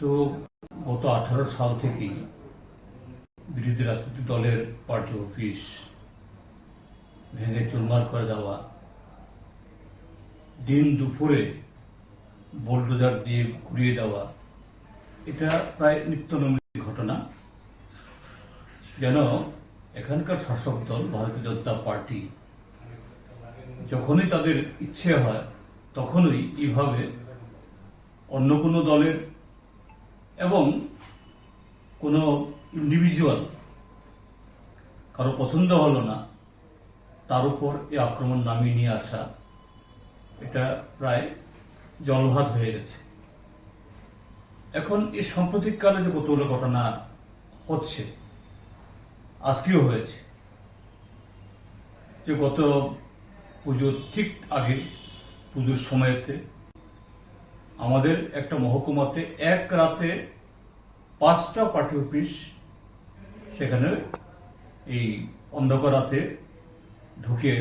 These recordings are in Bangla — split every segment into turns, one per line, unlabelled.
তো গত আঠারো সাল থেকেই বিরোধী রাজনৈতিক দলের পার্টি অফিস ভেঙে চুরমার করে দেওয়া। দিন দুপুরে বোলডোজার দিয়ে ঘুরিয়ে দেওয়া। এটা প্রায় নিত্যনৈমিক ঘটনা। যেন এখানকার শাসক দল, ভারতীয় জনতা পার্টি, যখনই তাদের ইচ্ছে হয়, তখনই এইভাবে অন্য কোনো দলের এবং কোনো ইন্ডিভিজুয়াল কারও পছন্দ হলো না, তার উপর এই আক্রমণ নামিয়ে নিয়ে আসা, এটা প্রায় জলভাত হয়ে গেছে। এখন এই সাম্প্রতিককালে যে কতগুলো ঘটনা হচ্ছে, আজকেও হয়েছে। যে গত পুজোর ঠিক আগে, পুজোর সময়তে আমাদের একটা মহকুমাতে এক রাতে পাঁচটা পার্টি অফিস সেখানে এই অন্ধকার রাতে ঢুকে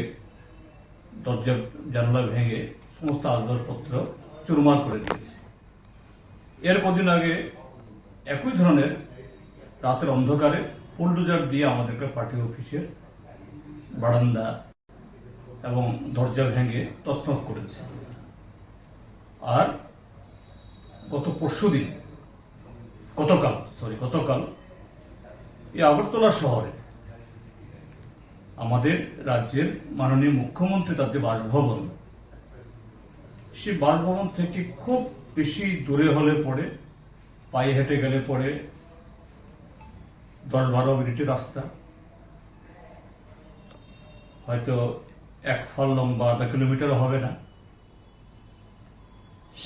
দরজা, জানলা ভেঙে সমস্ত আসবাবপত্র চুরমার করে দিয়েছে। এর কদিন আগে একই ধরনের রাতের অন্ধকারে বুলডোজার দিয়ে আমাদেরকে পার্টি অফিসের বারান্দা এবং দরজা ভেঙে তছনছ করেছে। আর পরশু দিন গতকাল সরি গতকাল এই আগরতলা শহরে আমাদের রাজ্যের মাননীয় মুখ্যমন্ত্রী তার যে বাসভবন সে বাসভবন থেকে খুব বেশি দূরে হলে পরে, পায়ে হেঁটে গেলে পরে দশ বারো মিনিটের রাস্তা। হয়তো এক ফল লম্বা আধা কিলোমিটারও হবে না।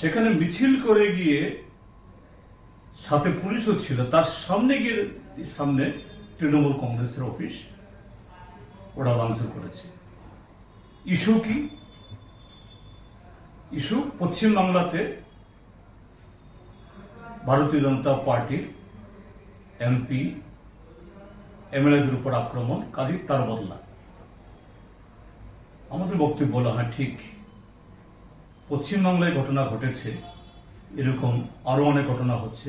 সেখানে মিছিল করে গিয়ে সাথে পুলিশও ছিল। তার সামনে গিয়ে সামনে তৃণমূল কংগ্রেসের অফিস, ওরা ভাঙচুর করেছে। ইস্যু কি? ইস্যু পশ্চিম বাংলাতে ভারতীয় জনতা পার্টির এমপি এমএলএদের উপর আক্রমণ কাজী তার বদলা। আমাদের বক্তব্য হলো হ্যাঁ ঠিক পশ্চিমবাংলায় ঘটনা ঘটেছে, এরকম আরও অনেক ঘটনা হচ্ছে।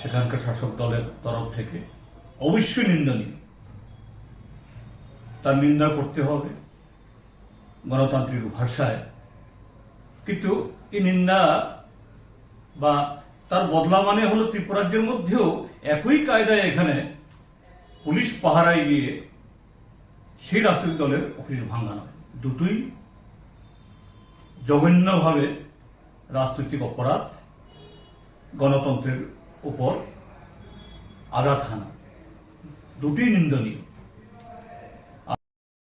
সেখানকার শাসক দলের তরফ থেকে অবশ্যই নিন্দনীয় তার নিন্দা করতে হবে গণতান্ত্রিক ভাষায়। কিন্তু এই নিন্দা বা তার বদলা মানে হলো ত্রিপুরাজ্যের মধ্যেও একই কায়দায় এখানে পুলিশ পাহারায় গিয়ে সেই রাজনৈতিক দলের অফিস ভাঙানো দুটোই জঘন্যভাবে রাজনৈতিক অপরাধ গণতন্ত্রের উপর আঘাত হানা। দুটি নিন্দনীয়।